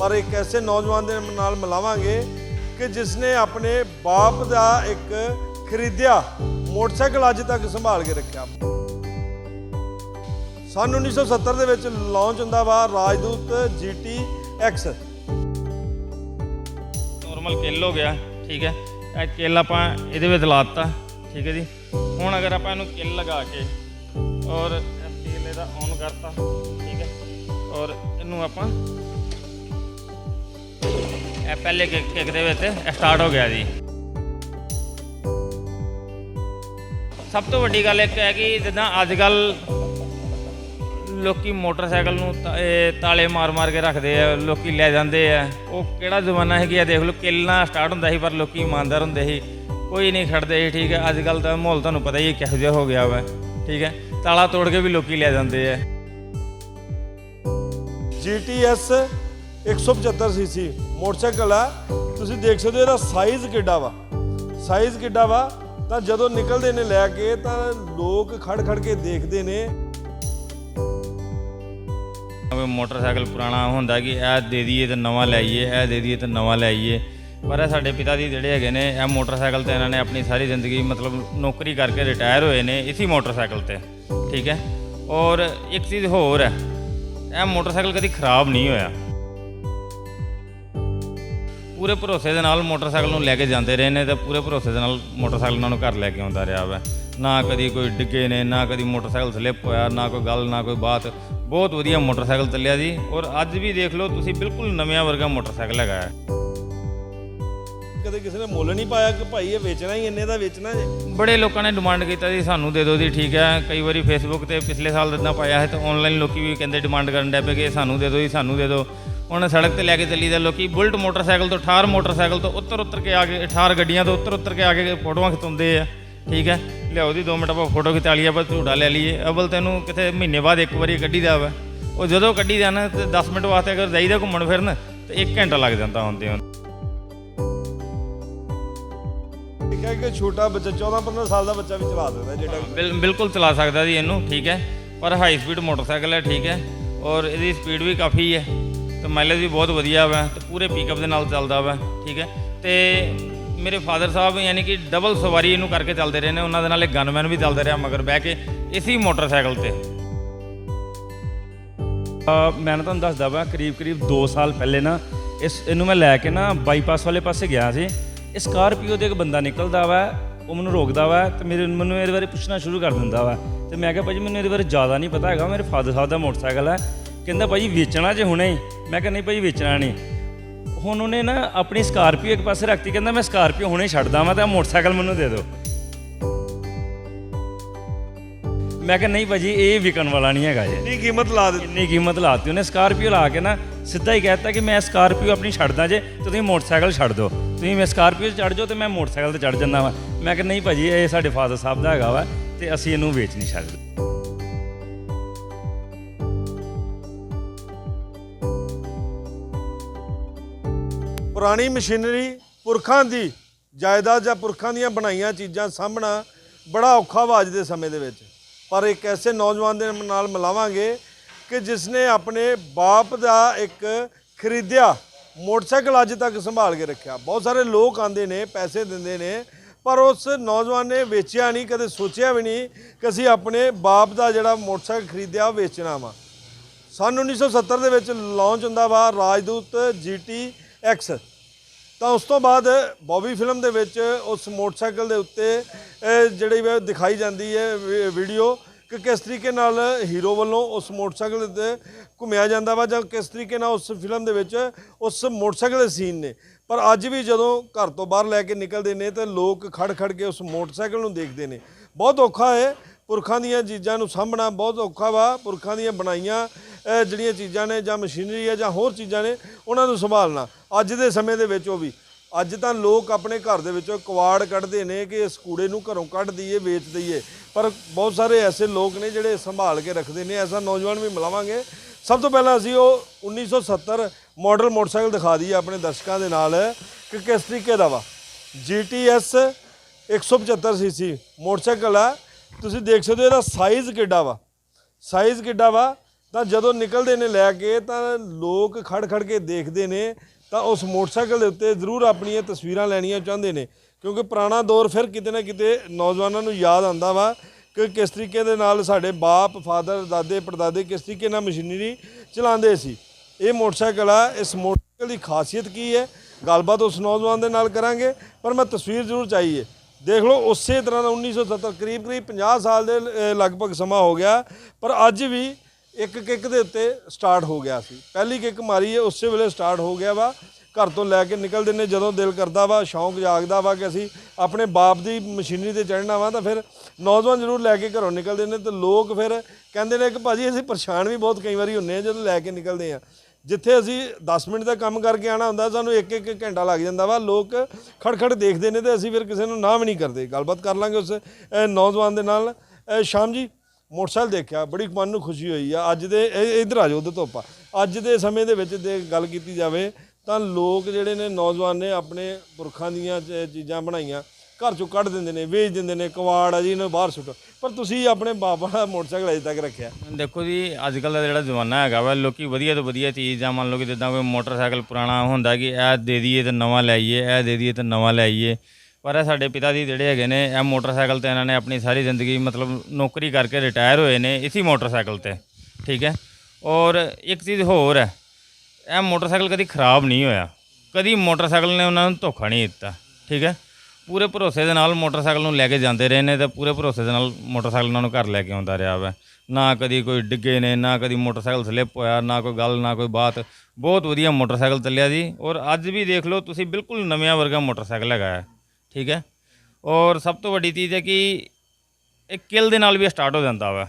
ਪਰ ਇੱਕ ਐਸੇ ਨੌਜਵਾਨ ਦੇ ਨਾਲ ਮਿਲਾਵਾਂਗੇ ਕਿ ਜਿਸ ਨੇ ਆਪਣੇ ਬਾਪ ਦਾ ਇੱਕ ਖਰੀਦਿਆ ਮੋਟਰਸਾਈਕਲ ਅੱਜ ਤੱਕ ਸੰਭਾਲ ਕੇ ਰੱਖਿਆ। ਸਨ 1970 ਦੇ ਵਿੱਚ ਲਾਂਚ ਹੁੰਦਾ ਵਾ ਰਾਜਦੂਤ GT X ਨੋਰਮਲ ਕਿੱਲ ਹੋ ਗਿਆ, ਠੀਕ ਹੈ। ਇਹ ਕਿੱਲ ਆਪਾਂ ਇਹਦੇ ਵਿੱਚ ਲਾਤਾ, ਠੀਕ ਹੈ ਜੀ। ਹੁਣ ਅਗਰ ਆਪਾਂ ਇਹਨੂੰ ਕਿੱਲ ਲਗਾ ਕੇ ਔਰ ਤੇਲ ਇਹਦਾ ਔਨ ਕਰਤਾ, ਠੀਕ ਹੈ। ਔਰ ਇਹਨੂੰ ਆਪਾਂ ਇਹ ਪਹਿਲੇ ਕਿੱਕ ਦੇ ਵਿੱਚ ਸਟਾਰਟ ਹੋ ਗਿਆ ਜੀ। ਸਭ ਤੋਂ ਵੱਡੀ ਗੱਲ ਇੱਕ ਹੈ ਕਿ ਜਿੱਦਾਂ ਅੱਜ ਕੱਲ ਲੋਕੀ ਮੋਟਰਸਾਈਕਲ ਨੂੰ ਤਾ- ਤਾਲੇ ਮਾਰ-ਮਾਰ ਕੇ ਰੱਖਦੇ ਆ, ਲੋਕੀ ਲੈ ਜਾਂਦੇ ਆ। ਉਹ ਕਿਹੜਾ ਜ਼ਮਾਨਾ ਹੈ ਕਿ ਆ ਦੇਖ ਲਓ, ਕਿੱਲਣਾ ਸਟਾਰਟ ਹੁੰਦਾ ਸੀ, ਪਰ ਲੋਕੀ ਇਮਾਨਦਾਰ ਹੁੰਦੇ ਸੀ। ਕੋਈ ਨਹੀਂ ਖੜਦੇ ਸੀ, ਠੀਕ ਹੈ। ਅੱਜ ਕੱਲ ਦਾ ਮਾਹੌਲ ਤੁਹਾਨੂੰ ਪਤਾ ਹੀ ਕਿਹੋ ਜਿਹਾ ਹੋ ਗਿਆ ਵਾ, ਠੀਕ ਹੈ। ਤਾਲਾ ਤੋੜ ਕੇ ਵੀ ਲੋਕੀ ਲੈ ਜਾਂਦੇ ਆ। GTS 175 ਸੀਸੀ ਮੋਟਰਸਾਈਕਲ ਆ। ਤੁਸੀਂ ਦੇਖ ਸਕਦੇ ਹੋ ਇਹਦਾ ਸਾਈਜ਼ ਕਿੱਡਾ ਵਾ। ਸਾਈਜ਼ ਕਿੱਡਾ ਵਾ। ਤਾਂ ਜਦੋਂ ਨਿਕਲਦੇ ਨੇ ਲੈ ਕੇ, ਤਾਂ ਲੋਕ ਖੜ ਖੜ ਕੇ ਦੇਖਦੇ ਨੇ। ਮੋਟਰਸਾਈਕਲ ਪੁਰਾਣਾ ਹੁੰਦਾ ਕਿ ਇਹ ਦੇ ਦਈਏ ਤੇ ਨਵਾਂ ਲੈ ਇਹ ਦੇ ਦਈਏ ਤੇ ਨਵਾਂ ਲੈ ਆਈਏ ਪਰ ਇਹ ਸਾਡੇ ਪਿਤਾ ਜੀ ਜਿਹੜੇ ਹੈਗੇ ਨੇ, ਇਹ ਮੋਟਰਸਾਈਕਲ ਤੇ ਇਹਨਾਂ ਨੇ ਆਪਣੀ ਸਾਰੀ ਜ਼ਿੰਦਗੀ ਮਤਲਬ ਨੌਕਰੀ ਕਰਕੇ ਰਿਟਾਇਰ ਹੋਏ ਨੇ ਇਸੇ ਮੋਟਰਸਾਈਕਲ ਤੇ। ਠੀਕ ਹੈ? ਔਰ ਇੱਕ ਚੀਜ਼ ਹੋਰ ਹੈ, ਇਹ ਮੋਟਰਸਾਈਕਲ ਕਦੀ ਖਰਾਬ ਨਹੀਂ ਹੋਇਆ। ਪੂਰੇ ਭਰੋਸੇ ਦੇ ਨਾਲ ਮੋਟਰਸਾਈਕਲ ਨੂੰ ਲੈ ਕੇ ਜਾਂਦੇ ਰਹੇ ਨੇ ਤੇ ਪੂਰੇ ਭਰੋਸੇ ਦੇ ਨਾਲ ਮੋਟਰਸਾਈਕਲ ਉਹਨਾਂ ਨੂੰ ਘਰ ਲੈ ਕੇ ਆਉਂਦਾ ਰਿਹਾ ਵਾ। ਨਾ ਕਦੀ ਕੋਈ ਡਿੱਗੇ ਨੇ ਨਾ ਕਦੀ ਮੋਟਰਸਾਈਕਲ ਸਲਿੱਪ ਹੋਇਆ ਨਾ ਕੋਈ ਗੱਲ ਨਾ ਕੋਈ ਬਾਤ। ਬਹੁਤ ਵਧੀਆ ਮੋਟਰਸਾਈਕਲ ਚੱਲਿਆ ਜੀ। ਔਰ ਅੱਜ ਵੀ ਦੇਖ ਲਓ ਤੁਸੀਂ ਬਿਲਕੁਲ ਨਵਿਆਂ ਵਰਗਾ ਮੋਟਰਸਾਈਕਲ ਹੈਗਾ ਹੈ। ਕਦੇ ਕਿਸੇ ਨੇ ਮੁੱਲ ਨਹੀਂ ਪਾਇਆ ਕਿ ਭਾਈ ਇਹ ਵੇਚਣਾ ਹੀ ਇੰਨੇ ਦਾ ਵੇਚਣਾ ਜੇ? ਬੜੇ ਲੋਕਾਂ ਨੇ ਡਿਮਾਂਡ ਕੀਤਾ ਜੀ ਸਾਨੂੰ ਦੇ ਦਿਓ ਜੀ ਠੀਕ ਹੈ। ਕਈ ਵਾਰੀ ਫੇਸਬੁੱਕ ਤੇ ਪਿਛਲੇ ਸਾਲ ਦਿਨਾਂ ਪਾਇਆ ਹੈ ਤਾਂ ਆਨਲਾਈਨ ਲੋਕੀ ਵੀ ਕਹਿੰਦੇ ਡਿਮਾਂਡ ਕਰਨ ਡੈ ਪਏ ਕਿ ਸਾਨੂੰ ਦੇ ਦਿਓ ਜੀ ਸਾਨੂੰ ਦੇ ਦਿਓ। ਹੁਣ ਸੜਕ ਤੇ ਲੈ ਕੇ ਚੱਲੀ ਦਾ ਲੋਕੀ ਬੁਲਟ ਮੋਟਰਸਾਈਕਲ ਤੋਂ ਠਾਰ ਮੋਟਰਸਾਈਕਲ ਤੋਂ ਉੱਤਰ ਉੱਤਰ ਕੇ ਆ ਕੇ ਠਾਰ ਗੱਡੀਆਂ ਤੋਂ ਉੱਤਰ ਉੱਤਰ ਕੇ ਆ ਕੇ ਫੋਟੋਆਂ ਖਿਚਾਉਂਦੇ ਆ। ਠੀਕ ਹੈ? ਲਿਆਓ ਜੀ 2 ਮਿੰਟ ਆਪਾਂ ਫੋਟੋ ਖਿਚਾ ਲਈਏ ਆਪਾਂ ਝੂੜਾ ਲੈ ਲਈਏ। ਅਵਲ ਤੈਨੂੰ ਕਿਤੇ ਮਹੀਨੇ ਬਾਅਦ ਇੱਕ ਵਾਰੀ ਕੱਢੀ ਦਾ ਵਾ ਉਹ ਜਦੋਂ ਕੱਢੀ ਦਾ ਨਾ ਤੇ 10 ਮਿੰਟ ਵਾਸਤੇ ਅਗਰ ਜਾਈਦਾ ਘੁੰਮਣ ਫਿਰਨ ਤੇ 1 ਘੰਟਾ ਲੱਗ ਜਾਂਦਾ ਹੁੰਦੇ ਹੁੰਦੇ ਠੀਕ ਹੈ ਕਿ ਛੋਟਾ ਬੱਚਾ 14 15 ਸਾਲ ਦਾ ਬੱਚਾ ਵੀ ਚਲਾ ਸਕਦਾ ਜਿਹੜਾ ਬਿਲ- ਬਿਲਕੁਲ ਚਲਾ ਸਕਦਾ ਜੀ ਇਹਨੂੰ ਠੀਕ ਹੈ? ਪਰ ਹਾਈ ਸਪੀਡ ਮੋਟਰਸਾਈਕਲ ਹੈ ਠੀਕ ਹੈ? ਔਰ ਇਹਦੀ ਸਪੀਡ ਵੀ ਕਾਫੀ ਹੈ। ਤੇ ਮਾਈਲੇਜ ਵੀ ਬਹੁਤ ਵਧੀਆ ਵਾ ਤੇ ਪੂਰੇ ਪਿਕਅਪ ਦੇ ਨਾਲ ਚੱਲਦਾ ਵਾ, ਠੀਕ ਹੈ? ਤੇ ਮੇਰੇ ਫਾਦਰ ਸਾਹਿਬ ਯਾਨੀ ਕਿ ਡਬਲ ਸਵਾਰੀ ਇਹਨੂੰ ਕਰਕੇ ਚੱਲਦੇ ਰਹੇ ਨੇ, ਉਹਨਾਂ ਦੇ ਨਾਲ ਇੱਕ ਗਨਮੈਨ ਵੀ ਚੱਲਦਾ ਰਿਹਾ ਮਗਰ ਬਹਿ ਕੇ, ਇਸੀ ਮੋਟਰਸਾਈਕਲ ਤੇ। ਮੈਂ ਨਾ ਤੁਹਾਨੂੰ ਦੱਸਦਾ ਵਾ, ਕਰੀਬ ਕਰੀਬ 2 ਸਾਲ ਪਹਿਲੇ ਨਾ, ਇਸ ਇਹਨੂੰ ਮੈਂ ਲੈ ਕੇ ਨਾ ਬਾਈਪਾਸ ਵਾਲੇ ਪਾਸੇ ਗਿਆ ਸੀ। ਇਹ ਸਕਾਰਪੀਓ ਦੇ ਇੱਕ ਬੰਦਾ ਨਿਕਲਦਾ ਵਾ, ਉਹ ਮੈਨੂੰ ਰੋਕਦਾ ਵਾ ਤੇ ਮੇਰੇ ਮੈਨੂੰ ਇਹਦੇ ਬਾਰੇ ਪੁੱਛਣਾ ਸ਼ੁਰੂ ਕਰ ਦਿੰਦਾ ਵਾ। ਤੇ ਮੈਂ ਕਿਹਾ ਭਾਜੀ ਮੈਨੂੰ ਇਹਦੇ ਬਾਰੇ ਜ਼ਿਆਦਾ ਨਹੀਂ ਪਤਾ ਹੈਗਾ, ਮੇਰੇ ਫਾਦਰ ਸਾਹਿਬ ਦਾ ਮੋਟਰਸਾਈਕਲ ਹੈ। ਕਹਿੰਦਾ ਭਾਜੀ ਵੇਚਣਾ ਜੇ ਹੁਣੇ ਹੀ। ਮੈਂ ਕਿਹਾ ਨਹੀਂ ਭਾਜੀ ਵੇਚਣਾ ਨਹੀਂ। ਹੁਣ ਉਹਨੇ ਨਾ ਆਪਣੀ ਸਕਾਰਪੀਓ ਇੱਕ ਪਾਸੇ ਰੱਖਤੀ ਕਹਿੰਦਾ ਮੈਂ ਸਕਾਰਪੀਓ ਹੁਣੇ ਛੱਡਦਾ ਵਾਂ ਤੇ ਮੋਟਰਸਾਈਕਲ ਮੈਨੂੰ ਦੇ ਦਿਓ। ਮੈਂ ਕਿਹਾ ਨਹੀਂ ਭਾਜੀ ਇਹ ਵਿਕਣ ਵਾਲਾ ਨਹੀਂ ਹੈਗਾ ਜੇ ਇੰਨੀ ਕੀਮਤ ਲਾ ਦਿੱਤੀ? ਇੰਨੀ ਕੀਮਤ ਲਾਤੀ ਉਹਨੇ। ਸਕਾਰਪੀਓ ਲਾ ਕੇ ਨਾ ਸਿੱਧਾ ਹੀ ਕਹਿਤਾ ਕਿ ਮੈਂ ਸਕਾਰਪੀਓ ਆਪਣੀ ਛੱਡਦਾ ਜੇ ਤੇ ਤੁਸੀਂ ਮੋਟਰਸਾਈਕਲ ਛੱਡ ਦਿਓ। ਤੁਸੀਂ ਮੈਂ ਸਕਾਰਪੀਓ 'ਚ ਚੜ ਜਾਓ ਤੇ ਮੈਂ ਮੋਟਰਸਾਈਕਲ ਤੇ ਚੜ ਜਾਂਦਾ ਵਾ। ਮੈਂ ਕਿਹਾ ਨਹੀਂ ਭਾਜੀ ਇਹ ਸਾਡੇ ਫਾਦਰ ਸਾਹਿਬ ਦਾ ਹੈਗਾ ਵਾ ਤੇ ਅਸੀਂ ਇਹਨੂੰ ਵੇਚ ਨਹੀਂ ਸਕਦੇ। ਪੁਰਾਣੀ ਮਸ਼ੀਨਰੀ ਪੁਰਖਾਂ ਦੀ ਜਾਇਦਾਦ ਜਾਂ ਪੁਰਖਾਂ ਦੀਆਂ ਬਣਾਈਆਂ ਚੀਜ਼ਾਂ ਸਾਹਮਣਾ ਬੜਾ ਔਖਾ ਵਾ ਅੱਜ ਦੇ ਸਮੇਂ ਦੇ ਵਿੱਚ। ਪਰ ਇੱਕ ਐਸੇ ਨੌਜਵਾਨ ਦੇ ਨਾਲ ਮਿਲਾਵਾਂਗੇ ਕਿ ਜਿਸ ਨੇ ਆਪਣੇ ਬਾਪ ਦਾ ਇੱਕ ਖਰੀਦਿਆ ਮੋਟਰਸਾਈਕਲ ਅੱਜ ਤੱਕ ਸੰਭਾਲ ਕੇ ਰੱਖਿਆ। ਬਹੁਤ ਸਾਰੇ ਲੋਕ ਆਂਦੇ ਨੇ, ਪੈਸੇ ਦਿੰਦੇ ਨੇ, ਪਰ ਉਸ ਨੌਜਵਾਨ ਨੇ ਵੇਚਿਆ ਨਹੀਂ, ਕਦੇ ਸੋਚਿਆ ਵੀ ਨਹੀਂ ਕਿ ਅਸੀਂ ਆਪਣੇ ਬਾਪ ਦਾ ਜਿਹੜਾ ਮੋਟਰਸਾਈਕਲ ਖਰੀਦਿਆ ਉਹ ਵੇਚਣਾ ਵਾ। ਸਨ 1970 ਦੇ ਵਿੱਚ ਲਾਂਚ ਹੁੰਦਾ ਵਾ ਰਾਜਦੂਤ GT ਐਕਸ। ਤਾਂ ਉਸ ਤੋਂ ਬਾਅਦ ਬੌਬੀ ਫਿਲਮ ਦੇ ਵਿੱਚ ਉਸ ਮੋਟਰਸਾਈਕਲ ਦੇ ਉੱਤੇ ਜਿਹੜੀ ਵਾ ਦਿਖਾਈ ਜਾਂਦੀ ਹੈ ਵੀਡੀਓ, ਕਿ ਕਿਸ ਤਰੀਕੇ ਨਾਲ ਹੀਰੋ ਵੱਲੋਂ ਉਸ ਮੋਟਰਸਾਈਕਲ ਦੇ ਉੱਤੇ ਘੁੰਮਿਆ ਜਾਂਦਾ ਵਾ ਜਾਂ ਕਿਸ ਤਰੀਕੇ ਨਾਲ ਉਸ ਫਿਲਮ ਦੇ ਵਿੱਚ ਉਸ ਮੋਟਰਸਾਈਕਲ ਦੇ ਸੀਨ ਨੇ। ਪਰ ਅੱਜ ਵੀ ਜਦੋਂ ਘਰ ਤੋਂ ਬਾਹਰ ਲੈ ਕੇ ਨਿਕਲਦੇ ਨੇ ਤਾਂ ਲੋਕ ਖੜ ਖੜ ਕੇ ਉਸ ਮੋਟਰਸਾਈਕਲ ਨੂੰ ਦੇਖਦੇ ਨੇ। ਬਹੁਤ ਔਖਾ ਹੈ ਪੁਰਖਾਂ ਦੀਆਂ ਚੀਜ਼ਾਂ ਨੂੰ ਸਾਂਭਣਾ, ਬਹੁਤ ਔਖਾ ਵਾ ਪੁਰਖਾਂ ਦੀਆਂ ਬਣਾਈਆਂ ਜਿਹੜੀਆਂ ਚੀਜ਼ਾਂ ਨੇ ਜਾਂ ਮਸ਼ੀਨਰੀ ਹੈ ਜਾਂ ਹੋਰ ਚੀਜ਼ਾਂ ਨੇ, ਉਹਨਾਂ ਨੂੰ ਸੰਭਾਲਣਾ। ਅੱਜ ਦੇ ਸਮੇਂ ਦੇ ਵਿੱਚ ਉਹ ਵੀ ਅੱਜ ਤਾਂ ਲੋਕ ਆਪਣੇ ਘਰ ਦੇ ਵਿੱਚੋਂ ਕਵਾੜ ਕੱਢਦੇ ਨੇ ਕਿ ਇਸ ਕੂੜੇ ਨੂੰ ਘਰੋਂ ਕੱਢ ਦਈਏ, ਵੇਚ ਦਈਏ। ਪਰ ਬਹੁਤ ਸਾਰੇ ਐਸੇ ਲੋਕ ਨੇ ਜਿਹੜੇ ਸੰਭਾਲ ਕੇ ਰੱਖਦੇ ਨੇ। ਐਸਾ ਨੌਜਵਾਨ ਵੀ ਮਿਲਾਵਾਂਗੇ। ਸਭ ਤੋਂ ਪਹਿਲਾਂ ਅਸੀਂ ਉਹ 1970 ਮਾਡਲ ਮੋਟਰਸਾਈਕਲ ਦਿਖਾ ਦਈਏ ਆਪਣੇ ਦਰਸ਼ਕਾਂ ਦੇ ਨਾਲ ਕਿ ਕਿਸ ਤਰੀਕੇ ਦਾ ਵਾ। GTS 175 ਸੀਸੀ ਮੋਟਰਸਾਈਕਲ ਆ। ਤੁਸੀਂ ਦੇਖ ਸਕਦੇ ਹੋ ਇਹਦਾ ਸਾਈਜ਼ ਕਿੱਡਾ ਵਾ। ਸਾਈਜ਼ ਕਿੱਡਾ ਵਾ। ਤਾਂ ਜਦੋਂ ਨਿਕਲਦੇ ਨੇ ਲੈ ਕੇ ਤਾਂ ਲੋਕ ਖੜ ਖੜ ਕੇ ਦੇਖਦੇ ਨੇ ਤਾਂ ਉਸ ਮੋਟਰਸਾਈਕਲ ਦੇ ਉੱਤੇ ਜ਼ਰੂਰ ਆਪਣੀਆਂ ਤਸਵੀਰਾਂ ਲੈਣੀਆਂ ਚਾਹੁੰਦੇ ਨੇ, ਕਿਉਂਕਿ ਪੁਰਾਣਾ ਦੌਰ ਫਿਰ ਕਿਤੇ ਨਾ ਕਿਤੇ ਨੌਜਵਾਨਾਂ ਨੂੰ ਯਾਦ ਆਉਂਦਾ ਵਾ ਕਿ ਕਿਸ ਤਰੀਕੇ ਦੇ ਨਾਲ ਸਾਡੇ ਬਾਪ, ਫਾਦਰ, ਦਾਦੇ, ਪੜਦਾਦੇ ਕਿਸ ਤਰੀਕੇ ਨਾਲ ਮਸ਼ੀਨਰੀ ਚਲਾਉਂਦੇ ਸੀ। ਇਹ ਮੋਟਰਸਾਈਕਲ ਆ, ਇਸ ਮੋਟਰਸਾਈਕਲ ਦੀ ਖਾਸੀਅਤ ਕੀ ਹੈ? ਗੱਲਬਾਤ ਉਸ ਨੌਜਵਾਨ ਦੇ ਨਾਲ ਕਰਾਂਗੇ, ਪਰ ਮੈਂ ਤਸਵੀਰ ਜ਼ਰੂਰ ਚਾਹੀਏ। ਦੇਖ ਲਓ, ਉਸੇ ਤਰ੍ਹਾਂ ਦਾ 1970 ਕਰੀਬ ਕਰੀਬ 50 ਸਾਲ ਦੇ ਲਗਭਗ ਸਮਾਂ ਹੋ ਗਿਆ, ਪਰ ਅੱਜ ਵੀ ਇੱਕ ਕਿੱਕ ਦੇ ਉੱਤੇ ਸਟਾਰਟ ਹੋ ਗਿਆ ਸੀ। ਪਹਿਲੀ ਕਿੱਕ ਮਾਰੀ ਹੈ, ਉਸੇ ਵੇਲੇ ਸਟਾਰਟ ਹੋ ਗਿਆ ਵਾ। ਘਰ ਤੋਂ ਲੈ ਕੇ ਨਿਕਲਦੇ ਨੇ, ਜਦੋਂ ਦਿਲ ਕਰਦਾ ਵਾ, ਸ਼ੌਂਕ ਜਾਗਦਾ ਵਾ ਕਿ ਅਸੀਂ ਆਪਣੇ ਬਾਪ ਦੀ ਮਸ਼ੀਨਰੀ ਤੇ ਚੜ੍ਹਨਾ ਵਾ, ਤਾਂ ਫਿਰ ਨੌਜਵਾਨ ਜ਼ਰੂਰ ਲੈ ਕੇ ਘਰੋਂ ਨਿਕਲਦੇ ਨੇ ਤੇ ਲੋਕ ਫਿਰ ਕਹਿੰਦੇ ਨੇ ਕਿ ਭਾਜੀ ਅਸੀਂ ਪਰੇਸ਼ਾਨ ਵੀ ਬਹੁਤ ਕਈ ਵਾਰੀ ਹੁੰਨੇ ਆ ਜਦੋਂ ਲੈ ਕੇ ਨਿਕਲਦੇ ਆ। ਜਿੱਥੇ ਅਸੀਂ 10 ਮਿੰਟ ਦਾ ਕੰਮ ਕਰਕੇ ਆਣਾ ਹੁੰਦਾ, ਸਾਨੂੰ ਇੱਕ ਇੱਕ ਘੰਟਾ ਲੱਗ ਜਾਂਦਾ ਵਾ। ਲੋਕ ਖੜਖੜ ਦੇਖਦੇ ਨੇ ਤੇ ਅਸੀਂ ਫਿਰ ਕਿਸੇ ਨੂੰ ਨਾ ਵੀ ਨਹੀਂ ਕਰਦੇ। ਗੱਲਬਾਤ ਕਰ ਲਾਂਗੇ ਉਸ ਨੌਜਵਾਨ ਦੇ ਨਾਲ। ਸ਼ਾਮ ਜੀ ਮੋਟਰਸਾਈਕਲ ਦੇਖਿਆ, ਬੜੀ ਮਨ ਨੂੰ ਖੁਸ਼ੀ ਹੋਈ ਆ। ਅੱਜ ਦੇ ਇਹ- ਇੱਧਰ ਆ ਜਾਓ ਉਹਦੇ ਤੋਂ ਆਪਾਂ ਅੱਜ ਦੇ ਸਮੇਂ ਦੇ ਵਿੱਚ ਦੇ ਗੱਲ ਕੀਤੀ ਜਾਵੇ, ਤਾਂ ਲੋਕ ਜਿਹੜੇ ਨੇ, ਨੌਜਵਾਨ ਨੇ ਆਪਣੇ ਪੁਰਖਾਂ ਦੀਆਂ ਚੀਜ਼ਾਂ ਬਣਾਈਆਂ, ਘਰ ਚੋਂ ਕੱਢ ਦਿੰਦੇ ਨੇ, ਵੇਚ ਦਿੰਦੇ ਨੇ, ਕਵਾੜ ਆ ਜੀ, ਇਹਨੂੰ ਬਾਹਰ ਸੁੱਟੋ। ਪਰ ਤੁਸੀਂ ਆਪਣੇ ਬਾਬਾ ਦਾ ਮੋਟਰਸਾਈਕਲ ਅਜੇ ਤੱਕ ਰੱਖਿਆ? ਦੇਖੋ ਜੀ ਅੱਜ ਕੱਲ੍ਹ ਦਾ ਜਿਹੜਾ ਜ਼ਮਾਨਾ ਹੈਗਾ ਵਾ, ਲੋਕੀ ਵਧੀਆ ਤੋਂ ਵਧੀਆ ਚੀਜ਼ ਜਾਂ ਮੰਨ ਲਓ ਕਿ ਜਿੱਦਾਂ ਕੋਈ ਮੋਟਰਸਾਈਕਲ ਪੁਰਾਣਾ ਹੁੰਦਾ ਕਿ ਇਹ ਦੇ ਦਈਏ ਤੇ ਨਵਾਂ ਲੈ ਆਈਏ, ਇਹ ਦੇ ਦਈਏ ਤੇ ਨਵਾਂ ਲੈ ਆਈਏ। ਪਰ ਇਹ ਸਾਡੇ ਪਿਤਾ ਜੀ ਜਿਹੜੇ ਹੈਗੇ ਨੇ ਇਹ ਮੋਟਰਸਾਈਕਲ ਤੇ ਇਹਨਾਂ ਨੇ ਆਪਣੀ ਸਾਰੀ ਜ਼ਿੰਦਗੀ ਮਤਲਬ ਨੌਕਰੀ ਕਰਕੇ ਰਿਟਾਇਰ ਹੋਏ ਨੇ ਇਸੀ ਮੋਟਰਸਾਈਕਲ ਤੇ ਠੀਕ ਹੈ ਔਰ ਇੱਕ ਚੀਜ਼ ਹੋਰ ਹੈ ਇਹ ਮੋਟਰਸਾਈਕਲ ਕਦੀ ਖਰਾਬ ਨਹੀਂ ਹੋਇਆ ਕਦੀ ਮੋਟਰਸਾਈਕਲ ਨੇ ਉਹਨਾਂ ਨੂੰ ਧੋਖਾ ਨਹੀਂ ਦਿੱਤਾ ਠੀਕ ਹੈ ਪੂਰੇ ਭਰੋਸੇ ਦੇ ਨਾਲ ਮੋਟਰਸਾਈਕਲ ਨੂੰ ਲੈ ਕੇ ਜਾਂਦੇ ਰਹੇ ਨੇ ਤੇ ਪੂਰੇ ਭਰੋਸੇ ਦੇ ਨਾਲ ਮੋਟਰਸਾਈਕਲ ਉਹਨਾਂ ਨੂੰ ਘਰ ਲੈ ਕੇ ਆਉਂਦਾ ਰਿਹਾ ਵਾ ਨਾ ਕਦੀ ਕੋਈ ਡਿੱਗੇ ਨੇ ਨਾ ਕਦੀ ਮੋਟਰਸਾਈਕਲ ਸਲਿੱਪ ਹੋਇਆ ਨਾ ਕੋਈ ਗੱਲ ਨਾ ਕੋਈ ਬਾਤ ਬਹੁਤ ਵਧੀਆ ਮੋਟਰਸਾਈਕਲ ਚੱਲਿਆ ਜੀ ਔਰ ਅੱਜ ਵੀ ਦੇਖ ਲਓ ਤੁਸੀਂ ਬਿਲਕੁਲ ਨਵਿਆਂ ਵਰਗਾ ਮੋਟਰਸਾਈਕਲ ਹੈਗਾ ਹੈ ਠੀਕ ਹੈ? ਔਰ ਸਭ ਤੋਂ ਵੱਡੀ ਚੀਜ਼ ਹੈ ਕਿ ਇਹ ਕਿਲ ਦੇ ਨਾਲ ਵੀ ਸਟਾਰਟ ਹੋ ਜਾਂਦਾ ਵਾ।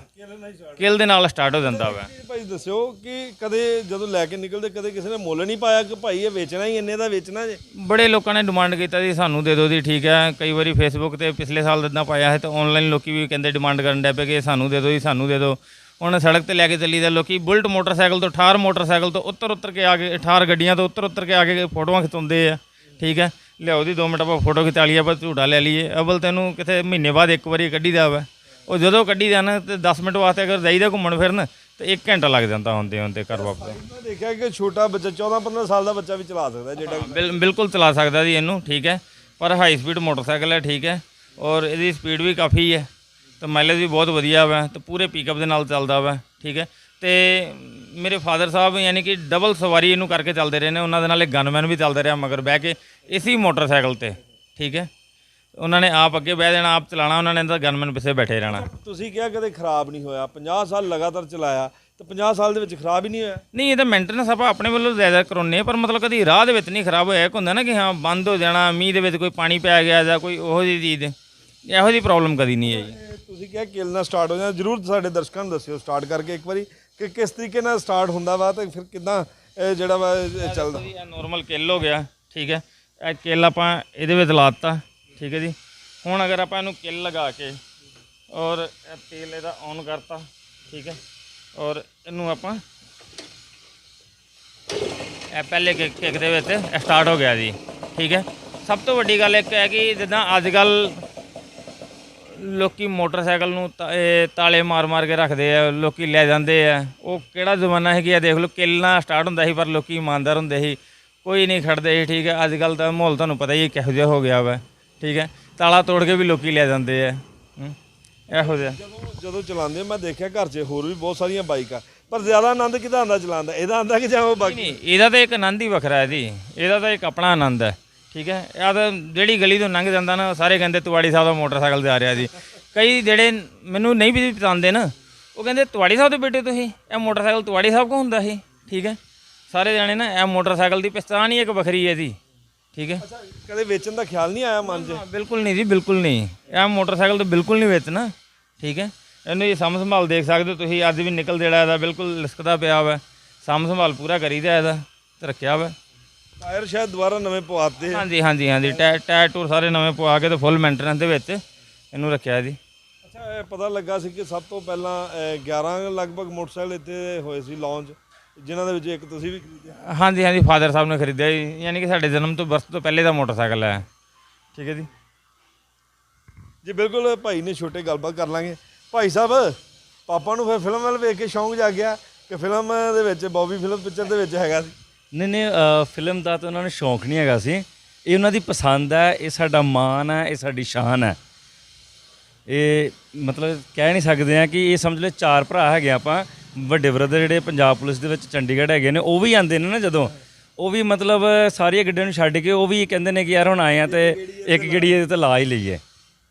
ਕਿਲ ਦੇ ਨਾਲ ਸਟਾਰਟ ਹੋ ਜਾਂਦਾ ਵਾ। ਭਾਈ ਦੱਸਿਓ ਕਿ ਕਦੇ ਜਦੋਂ ਲੈ ਕੇ ਨਿਕਲਦੇ ਕਦੇ ਕਿਸੇ ਨੇ ਮੁੱਲ ਨਹੀਂ ਪਾਇਆ ਕਿ ਭਾਈ ਇਹ ਵੇਚਣਾ ਹੀ ਇੰਨੇ ਦਾ ਵੇਚਣਾ ਜੇ? ਬੜੇ ਲੋਕਾਂ ਨੇ ਡਿਮਾਂਡ ਕੀਤਾ ਜੀ ਸਾਨੂੰ ਦੇ ਦਿਓ ਜੀ ਠੀਕ ਹੈ? ਕਈ ਵਾਰੀ ਫੇਸਬੁੱਕ ਤੇ ਪਿਛਲੇ ਸਾਲ ਦਿਨਾਂ ਪਾਇਆ ਹੈ ਤਾਂ ਆਨਲਾਈਨ ਲੋਕੀ ਵੀ ਕਹਿੰਦੇ ਡਿਮਾਂਡ ਕਰਨ ਡੈ ਪਏ ਕਿ ਸਾਨੂੰ ਦੇ ਦਿਓ ਜੀ ਸਾਨੂੰ ਦੇ ਦਿਓ। ਹੁਣ ਸੜਕ ਤੇ ਲੈ ਕੇ ਚੱਲੀ ਦਾ ਲੋਕੀ ਬੁਲਟ ਮੋਟਰਸਾਈਕਲ ਤੋਂ ਠਾਰ ਮੋਟਰਸਾਈਕਲ ਤੋਂ ਉੱਤਰ ਉੱਤਰ ਕੇ ਆ ਕੇ ਠਾਰ ਗੱਡੀਆਂ ਤੋਂ ਉੱਤਰ ਉੱਤਰ ਕੇ ਆ ਕੇ ਫੋਟੋਆਂ ਖਿਚਾਉਂਦੇ ਆ ਠੀਕ ਹੈ? ਲਿਆਓ ਦੀ 2 ਮਿੰਟ ਆਪਾਂ ਫੋਟੋ ਖਿਚਾ ਲਈਏ ਆਪਾਂ ਝੂਟਾ ਲੈ ਲਈਏ। ਅਵਲ ਤੈਨੂੰ ਕਿਤੇ ਮਹੀਨੇ ਬਾਅਦ ਇੱਕ ਵਾਰੀ ਕੱਢੀ ਦਾ ਵਾ। ਉਹ ਜਦੋਂ ਕੱਢੀ ਦਾ ਨਾ ਤੇ 10 ਮਿੰਟ ਵਾਸਤੇ ਅਗਰ ਜਾਈਦਾ ਘੁੰਮਣ ਫਿਰਨ ਤੇ 1 ਘੰਟਾ ਲੱਗ ਜਾਂਦਾ ਹੁੰਦੇ ਹੁੰਦੇ ਘਰ ਵਾਪਸ। ਮੈਂ ਦੇਖਿਆ ਕਿ ਛੋਟਾ ਬੱਚਾ 14 15 ਸਾਲ ਦਾ ਬੱਚਾ ਵੀ ਚਲਾ ਸਕਦਾ ਜਿਹੜਾ ਬਿਲ ਬਿਲਕੁਲ ਚਲਾ ਸਕਦਾ ਜੀ ਇਹਨੂੰ ਠੀਕ ਹੈ। ਪਰ ਹਾਈ ਸਪੀਡ ਮੋਟਰਸਾਈਕਲ ਹੈ ਠੀਕ ਹੈ। ਔਰ ਇਹਦੀ ਸਪੀਡ ਵੀ ਕਾਫੀ ਹੈ। ਤੇ ਮਾਈਲੇਜ ਵੀ ਬਹੁਤ ਵਧੀਆ ਵਾ ਤੇ ਪੂਰੇ ਪਿਕਅਪ ਦੇ ਨਾਲ ਚੱਲਦਾ ਵਾ ਠੀਕ ਹੈ। ਤੇ ਮੇਰੇ ਫਾਦਰ ਸਾਹਿਬ ਯਾਨੀ ਕਿ ਡਬਲ ਸਵਾਰੀ ਇਹਨੂੰ ਕਰਕੇ ਚੱਲਦੇ ਰਹੇ ਨੇ। ਉਹਨਾਂ ਦੇ ਨਾਲ ਇੱਕ ਗਨਮੈਨ ਵੀ ਚੱਲਦੇ ਰਿਹਾ ਮਗਰ ਬਹਿ ਕੇ ਇਸੀ ਮੋਟਰਸਾਈਕਲ ਤੇ ਠੀਕ ਹੈ? ਉਹਨਾਂ ਨੇ ਆਪ ਅੱਗੇ ਬਹਿ ਜਾਣਾ ਆਪ ਚਲਾਣਾ ਉਹਨਾਂ ਨੇ ਤਾਂ ਗਨਮੈਨ ਪਿੱਛੇ ਬੈਠੇ ਰਹਿਣਾ। ਤੁਸੀਂ ਕਿਹਾ ਕਦੇ ਖਰਾਬ ਨਹੀਂ ਹੋਇਆ। 50 ਸਾਲ ਲਗਾਤਾਰ ਚਲਾਇਆ ਤੇ 50 ਸਾਲ ਦੇ ਵਿੱਚ ਖਰਾਬ ਹੀ ਨਹੀਂ ਹੋਇਆ? ਨਹੀਂ ਇਹ ਤਾਂ ਮੇਨਟੇਨੈਂਸ ਆਪਾਂ ਆਪਣੇ ਵੱਲੋਂ ਜ਼ਿਆਦਾ ਕਰਾਉਂਦੇ ਹਾਂ ਪਰ ਮਤਲਬ ਕਦੀ ਰਾਹ ਦੇ ਵਿੱਚ ਨਹੀਂ ਖਰਾਬ ਹੋਇਆ। ਇੱਕ ਹੁੰਦਾ ਨਾ ਕਿ ਹਾਂ ਬੰਦ ਹੋ ਜਾਣਾ ਮੀਂਹ ਦੇ ਵਿੱਚ ਕੋਈ ਪਾਣੀ ਪੈ ਗਿਆ ਜਾਂ ਕੋਈ ਉਹੋ ਜਿਹੀ ਚੀਜ਼ ਇਹੋ ਜਿਹੀ ਪ੍ਰੋਬਲਮ ਕਦੀ ਨਹੀਂ ਆਈ। ਤੁਸੀਂ ਕਿਹਾ ਕਿਲ ਨਾਲ ਸਟਾਰਟ ਹੋ ਜਾਣਾ। ਜਰੂਰ ਸਾਡੇ ਦਰਸ਼ਕਾਂ ਨੂੰ ਦੱਸਿਓ ਸਟਾਰਟ ਕਰਕੇ ਇੱਕ ਵਾਰੀ। ਕਿ ਕਿਸ ਤਰੀਕੇ ਨਾਲ ਸਟਾਰਟ ਹੁੰਦਾ ਵਾ ਤੇ ਫਿਰ ਕਿਦਾਂ ਜਿਹੜਾ ਵਾ ਚੱਲਦਾ? ਇਹ ਨਾਰਮਲ ਕਿੱਲ ਹੋ ਗਿਆ ਠੀਕ ਹੈ। ਇਹ ਕਿੱਲ ਆਪਾਂ ਇਹਦੇ ਵਿੱਚ ਲਾਤਾ ਠੀਕ ਹੈ ਜੀ। ਹੁਣ ਅਗਰ ਆਪਾਂ ਇਹਨੂੰ ਕਿੱਲ ਲਗਾ ਕੇ ਔਰ ਇਹ ਤੇਲ ਇਹਦਾ ਔਨ ਕਰਤਾ ਠੀਕ ਹੈ। ਔਰ ਇਹਨੂੰ ਆਪਾਂ ਇਹ ਪਹਿਲੇ ਕਿੱਕ ਕਿੱਕ ਦੇ ਵਿੱਚ ਸਟਾਰਟ ਹੋ ਗਿਆ ਜੀ ਠੀਕ ਹੈ। ਸਭ ਤੋਂ ਵੱਡੀ ਗੱਲ ਇੱਕ ਹੈ ਕਿ ਜਿੱਦਾਂ ਅੱਜ ਕੱਲ ਲੋਕੀ ਮੋਟਰਸਾਈਕਲ ਨੂੰ ਤਾ- ਇਹ ਤਾਲੇ ਮਾਰ-ਮਾਰ ਕੇ ਰੱਖਦੇ ਆ ਲੋਕੀ ਲੈ ਜਾਂਦੇ ਆ। ਉਹ ਕਿਹੜਾ ਜ਼ਮਾਨਾ ਹੈ ਕਿ ਆ ਦੇਖ ਲਓ ਕਿੱਲਣਾ ਸਟਾਰਟ ਹੁੰਦਾ ਸੀ ਪਰ ਲੋਕੀ ਇਮਾਨਦਾਰ ਹੁੰਦੇ ਸੀ। ਕੋਈ ਨਹੀਂ ਖੜਦੇ ਸੀ ਠੀਕ ਹੈ ਅੱਜ ਕੱਲ ਤਾਂ ਮਾਹੌਲ ਤੁਹਾਨੂੰ ਪਤਾ ਹੀ ਹੈ ਕਿਹੋ ਜਿਹਾ ਹੋ ਗਿਆ ਵਾ ਠੀਕ ਹੈ। ਤਾਲਾ ਤੋੜ ਕੇ ਵੀ ਲੋਕੀ ਲੈ ਜਾਂਦੇ ਆ ਹੂੰ, ਇਹੋ ਜਿਹਾ। ਜਦੋਂ ਜਦੋਂ ਚਲਾਉਂਦੇ ਮੈਂ ਦੇਖਿਆ ਘਰ 'ਚ ਹੋਰ ਵੀ ਬਹੁਤ ਸਾਰੀਆਂ ਬਾਈਕਾਂ ਪਰ ਜ਼ਿਆਦਾ ਆਨੰਦ ਕਿਹਦਾ ਆਉਂਦਾ ਚਲਾਉਣ ਦਾ? ਇਹਦਾ ਆਉਂਦਾ ਕਿ ਜਾਂ ਉਹ ਬਾਕੀ? ਨਹੀਂ ਇਹਦਾ ਤਾਂ ਇੱਕ ਆਨੰਦ ਹੀ ਵੱਖਰਾ ਹੈ ਜੀ ਇਹਦਾ ਤਾਂ ਇੱਕ ਆਪਣਾ ਆਨੰਦ ਹੈ। ਠੀਕ ਹੈ? ਇਹ ਤਾਂ ਜਿਹੜੀ ਗਲੀ ਤੋਂ ਲੰਘ ਜਾਂਦਾ ਨਾ ਸਾਰੇ ਕਹਿੰਦੇ ਤੁਵਾੜੀ ਸਾਹਿਬ ਦਾ ਮੋਟਰਸਾਈਕਲ ਤੇ ਆ ਰਿਹਾ ਜੀ। ਕਈ ਜਿਹੜੇ ਮੈਨੂੰ ਨਹੀਂ ਵੀ ਪਸੰਦ ਨਾ ਉਹ ਕਹਿੰਦੇ ਤੁਵਾੜੀ ਸਾਹਿਬ ਦੇ ਬੇਟੇ ਤੁਸੀਂ ਇਹ ਮੋਟਰਸਾਈਕਲ ਤੁਵਾੜੀ ਸਾਹਿਬ ਕੋ ਹੁੰਦਾ ਸੀ ਠੀਕ ਹੈ? ਸਾਰੇ ਜਾਣੇ ਨਾ ਇਹ ਮੋਟਰਸਾਈਕਲ ਦੀ ਪਛਾਣ ਹੀ ਇੱਕ ਵੱਖਰੀ ਹੈ ਜੀ ਠੀਕ ਹੈ? ਕਦੇ ਵੇਚਣ ਦਾ ਖਿਆਲ ਨਹੀਂ ਆਇਆ ਮਨ 'ਚ? ਬਿਲਕੁਲ ਨਹੀਂ ਜੀ ਬਿਲਕੁਲ ਨਹੀਂ। ਇਹ ਮੋਟਰਸਾਈਕਲ ਤਾਂ ਬਿਲਕੁਲ ਨਹੀਂ ਵੇਚਣਾ ਠੀਕ ਹੈ? ਇਹਨੂੰ ਇਹ ਸਾਂਭ ਸੰਭਾਲ ਦੇਖ ਸਕਦੇ ਹੋ ਤੁਸੀਂ ਅੱਜ ਵੀ ਨਿਕਲ ਜਿਹੜਾ ਇਹਦਾ ਬਿਲਕੁਲ ਲਿਸਕਦਾ ਪਿਆ ਵਾ। ਸਾਂਭ ਸੰਭਾਲ ਪੂਰਾ ਕਰੀਦਾ ਇਹਦਾ ਤੇ ਰੱਖਿਆ ਵਾ। ਟਾਇਰ ਸ਼ਾਇਦ ਦੁਬਾਰਾ ਨਵੇਂ ਪਵਾਤੇ ਹਾਂਜੀ ਹਾਂਜੀ ਹਾਂਜੀ। ਟਾਇਰ ਟਾਇਰ ਟੂਰ ਸਾਰੇ ਨਵੇਂ ਪਵਾ ਕੇ ਤੇ ਫੁੱਲ ਮੇਨਟੇਨੈਂਸ ਦੇ ਵਿੱਚ ਇਹਨੂੰ ਰੱਖਿਆ ਜੀ। ਅੱਛਾ ਇਹ ਪਤਾ ਲੱਗਾ ਸੀ ਕਿ ਸਭ ਤੋਂ ਪਹਿਲਾਂ ਅਹ, 11 ਲਗਭਗ ਮੋਟਰਸਾਈਕਲ ਇੱਥੇ ਹੋਏ ਸੀ ਲਾਂਚ ਜਿਨ੍ਹਾਂ ਦੇ ਵਿੱਚ ਇੱਕ ਤੁਸੀਂ ਵੀ ਖਰੀਦਿਆ। ਹਾਂਜੀ ਹਾਂਜੀ ਫਾਦਰ ਸਾਹਿਬ ਨੇ ਖਰੀਦਿਆ ਜੀ। ਯਾਨੀ ਕਿ ਸਾਡੇ ਜਨਮ ਤੋਂ ਬਰਥ ਤੋਂ ਪਹਿਲੇ ਦਾ ਮੋਟਰਸਾਈਕਲ ਹੈ। ਠੀਕ ਹੈ ਜੀ। ਜੀ ਬਿਲਕੁਲ ਭਾਈ ਨੇ ਛੋਟੇ ਗੱਲਬਾਤ ਕਰ ਲਾਂਗੇ। ਭਾਈ ਸਾਹਿਬ ਪਾਪਾ ਨੂੰ ਫਿਰ ਫਿਲਮ ਵੱਲ ਵੇਖ ਕੇ ਸ਼ੌਂਕ ਜਾਗ ਗਿਆ ਕਿ ਫਿਲਮ ਦੇ ਵਿੱਚ ਬੌਬੀ ਫਿਲਮ ਪਿਕਚਰ ਦੇ ਵਿੱਚ ਹੈਗਾ ਸੀ। ਨਹੀਂ ਨਹੀਂ ਅ, ਫਿਲਮ ਦਾ ਤਾਂ ਉਹਨਾਂ ਨੂੰ ਸ਼ੌਂਕ ਨਹੀਂ ਹੈਗਾ ਸੀ। ਇਹ ਉਹਨਾਂ ਦੀ ਪਸੰਦ ਹੈ ਇਹ ਸਾਡਾ ਮਾਣ ਹੈ ਇਹ ਸਾਡੀ ਸ਼ਾਨ ਹੈ। ਇਹ ਮਤਲਬ ਕਹਿ ਨਹੀਂ ਸਕਦੇ ਆ ਕਿ ਇਹ ਸਮਝ ਲਓ ਚਾਰ ਭਰਾ ਹੈਗੇ ਆਪਾਂ ਵੱਡੇ ਬ੍ਰਦਰ ਜਿਹੜੇ ਪੰਜਾਬ ਪੁਲਿਸ ਦੇ ਵਿੱਚ ਚੰਡੀਗੜ੍ਹ ਹੈਗੇ ਨੇ ਉਹ ਵੀ ਆਉਂਦੇ ਨੇ ਨਾ ਜਦੋਂ। ਉਹ ਵੀ ਮਤਲਬ ਸਾਰੀਆਂ ਗੱਡੀਆਂ ਨੂੰ ਛੱਡ ਕੇ ਉਹ ਵੀ ਕਹਿੰਦੇ ਨੇ ਕਿ ਯਾਰ ਹੁਣ ਆਏ ਆ ਤੇ ਇੱਕ ਗੇੜੀ ਇਹਦੇ ਤੇ ਲਾ ਹੀ ਲਈਏ।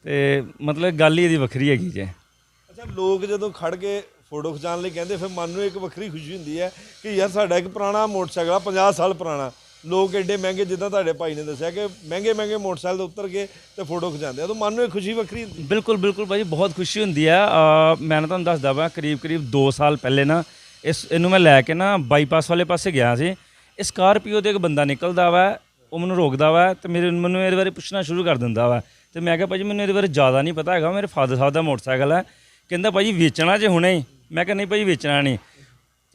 ਤੇ ਮਤਲਬ ਗੱਲ ਹੀ ਇਹਦੀ ਵੱਖਰੀ ਹੈਗੀ ਜੇ। ਅੱਛਾ ਲੋਕ ਜਦੋਂ ਖੜ ਕੇ ਫੋਟੋ ਖਿਚਾਉਣ ਲਈ ਕਹਿੰਦੇ ਫਿਰ ਮਨ ਨੂੰ ਇੱਕ ਵੱਖਰੀ ਖੁਸ਼ੀ ਹੁੰਦੀ ਹੈ ਕਿ ਯਾਰ ਸਾਡਾ ਇੱਕ ਪੁਰਾਣਾ ਮੋਟਰਸਾਈਕਲ ਆ 50 ਸਾਲ ਪੁਰਾਣਾ। ਲੋਕ ਐਡੇ ਮਹਿੰਗੇ ਜਿੱਦਾਂ ਤੁਹਾਡੇ ਭਾਈ ਨੇ ਦੱਸਿਆ ਕਿ ਮਹਿੰਗੇ ਮਹਿੰਗੇ ਮੋਟਰਸਾਈਕਲ 'ਤੇ ਉਤਰ ਕੇ ਤੇ ਫੋਟੋ ਖਿਚਾਉਂਦੇ ਆ। ਤਾਂ ਮਨ ਨੂੰ ਇੱਕ ਖੁਸ਼ੀ ਵੱਖਰੀ ਹੁੰਦੀ ਬਿਲਕੁਲ ਬਿਲਕੁਲ ਭਾਜੀ ਬਹੁਤ ਖੁਸ਼ੀ ਹੁੰਦੀ ਆ। ਅ, ਮੈਂ ਨਾ ਤੁਹਾਨੂੰ ਦੱਸਦਾ ਵਾ ਕਰੀਬ ਕਰੀਬ 2 ਸਾਲ ਪਹਿਲੇ ਨਾ ਇਸ ਇਹਨੂੰ ਮੈਂ ਲੈ ਕੇ ਨਾ ਬਾਈਪਾਸ ਵਾਲੇ ਪਾਸੇ ਗਿਆ ਸੀ। ਇਹ ਸਕਾਰਪੀਓ ਦੇ ਇੱਕ ਬੰਦਾ ਨਿਕਲਦਾ ਵਾ ਉਹ ਮੈਨੂੰ ਰੋਕਦਾ ਵਾ ਤੇ ਮੇਰੇ ਮੈਨੂੰ ਇਹਦੇ ਬਾਰੇ ਪੁੱਛਣਾ ਸ਼ੁਰੂ ਕਰ ਦਿੰਦਾ ਵਾ। ਤੇ ਮੈਂ ਕਿਹਾ ਭਾਜੀ ਮੈਨੂੰ ਇਹਦੇ ਬਾਰੇ ਜ਼ਿਆਦਾ ਨਹੀਂ ਪਤਾ ਹੈਗਾ ਮੇਰੇ ਫਾਦਰ ਸਾਹਿਬ ਦਾ ਮੋਟਰਸਾਈਕਲ ਹੈ ਕਹਿੰਦਾ ਭਾਜੀ ਵੇਚਣਾ ਜੇ ਹੁਣੇ ਹੀ। ਮੈਂ ਕਿਹਾ ਨਹੀਂ ਭਾਜੀ ਵੇਚਣਾ ਨਹੀਂ।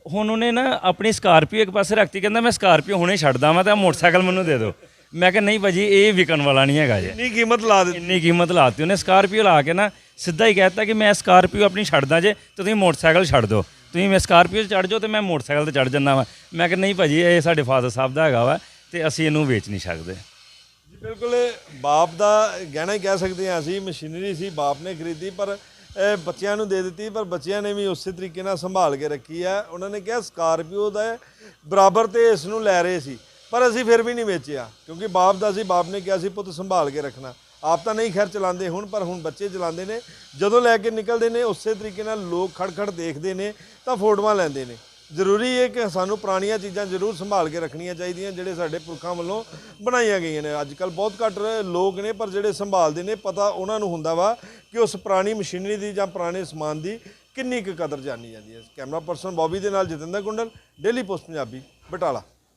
ਹੁਣ ਉਹਨੇ ਨਾ ਆਪਣੀ ਸਕਾਰਪੀਓ ਇੱਕ ਪਾਸੇ ਰੱਖਤੀ ਕਹਿੰਦਾ ਮੈਂ ਸਕਾਰਪੀਓ ਹੁਣੇ ਛੱਡਦਾ ਵਾਂ ਤੇ ਮੋਟਰਸਾਈਕਲ ਮੈਨੂੰ ਦੇ ਦਿਓ। ਮੈਂ ਕਿਹਾ ਨਹੀਂ ਭਾਜੀ ਇਹ ਵਿਕਣ ਵਾਲਾ ਨਹੀਂ ਹੈਗਾ ਜੇ। ਇੰਨੀ ਕੀਮਤ ਲਾ ਦਿੱਤੀ। ਇੰਨੀ ਕੀਮਤ ਲਾਤੀ ਉਹਨੇ ਸਕਾਰਪੀਓ ਲਾ ਕੇ ਨਾ ਸਿੱਧਾ ਹੀ ਕਹਿਤਾ ਕਿ ਮੈਂ ਸਕਾਰਪੀਓ ਆਪਣੀ ਛੱਡਦਾ ਜੇ ਤੇ ਤੁਸੀਂ ਮੋਟਰਸਾਈਕਲ ਛੱਡ ਦਿਓ। ਤੁਸੀਂ ਮੈਂ ਸਕਾਰਪੀਓ ਚੜ ਜਾਓ ਤੇ ਮੈਂ ਮੋਟਰਸਾਈਕਲ ਤੇ ਚੜ ਜੰਨਾ ਵਾ। ਮੈਂ ਕਿਹਾ ਨਹੀਂ ਭਾਜੀ ਇਹ ਸਾਡੇ ਫਾਦਰ ਸਾਹਿਬ ਦਾ ਹੈਗਾ ਵਾ ਤੇ ਅਸੀਂ ਇਹਨੂੰ ਵੇਚ ਨਹੀਂ ਸਕਦੇ। ਜੀ ਬਿਲਕੁਲ ਬਾਪ ਦਾ ਗਹਿਣਾ ਹੀ ਕਹਿ ਸਕਦੇ ਹਾਂ ਅਸੀਂ ਮਸ਼ੀਨਰੀ ਸੀ ਬਾਪ ਨੇ ਖਰੀਦੀ ਪਰ ਬੱਚਿਆਂ ਨੂੰ ਦੇ ਦਿੱਤੀ, ਪਰ ਬੱਚਿਆਂ ਨੇ ਵੀ ਉਸੇ ਤਰੀਕੇ ਨਾਲ ਸੰਭਾਲ ਕੇ ਰੱਖੀ ਹੈ ਉਹਨਾਂ ਨੇ ਕਿਹਾ ਸਕਾਰਪੀਓ ਦਾ ਬਰਾਬਰ ਤੇ ਇਸ ਨੂੰ ਲੈ ਰਹੇ ਸੀ, ਪਰ ਅਸੀਂ ਫਿਰ ਵੀ ਨਹੀਂ ਵੇਚਿਆ, ਕਿਉਂਕਿ ਬਾਪ ਦਾ ਸੀ, ਬਾਪ ਨੇ ਕਿਹਾ ਸੀ, ਪੁੱਤ ਸੰਭਾਲ ਕੇ ਰੱਖਣਾ। ਆਪ ਤਾਂ ਨਹੀਂ ਖੈਰ ਚਲਾਉਂਦੇ ਹੁਣ, ਪਰ ਹੁਣ ਬੱਚੇ ਚਲਾਉਂਦੇ ਨੇ। ਜਦੋਂ ਲੈ ਕੇ ਨਿਕਲਦੇ ਨੇ, ਉਸੇ ਤਰੀਕੇ ਨਾਲ ਲੋਕ ਖੜਖੜ ਦੇਖਦੇ ਨੇ, ਤਾਂ ਫੋਟੋਆਂ ਲੈਂਦੇ ਨੇ। ਜ਼ਰੂਰੀ ਹੈ ਕਿ ਸਾਨੂੰ ਪੁਰਾਣੀਆਂ ਚੀਜ਼ਾਂ ਜ਼ਰੂਰ ਸੰਭਾਲ ਕੇ ਰੱਖਣੀਆਂ ਚਾਹੀਦੀਆਂ, ਜਿਹੜੇ ਸਾਡੇ ਪੁਰਖਾਂ ਵੱਲੋਂ ਬਣਾਈਆਂ ਗਈਆਂ ਨੇ। ਅੱਜ ਕੱਲ ਬਹੁਤ ਘੱਟ ਲੋਕ ਨੇ, ਪਰ ਜਿਹੜੇ ਸੰਭਾਲਦੇ ਨੇ, ਪਤਾ ਉਹਨਾਂ ਨੂੰ ਹੁੰਦਾ ਵਾ ਕਿ ਉਸ ਪੁਰਾਣੀ ਮਸ਼ੀਨਰੀ ਦੀ ਜਾਂ ਪੁਰਾਣੇ ਸਮਾਨ ਦੀ ਕਿੰਨੀ ਕੁ ਕਦਰ ਜਾਣੀ ਜਾਂਦੀ ਹੈ। ਕੈਮਰਾ ਪਰਸਨ ਬੌਬੀ ਦੇ ਨਾਲ ਜਤਿੰਦਰ ਕੁੰਡਲ ਡੇਲੀ ਪੋਸਟ ਪੰਜਾਬੀ, ਬਟਾਲਾ।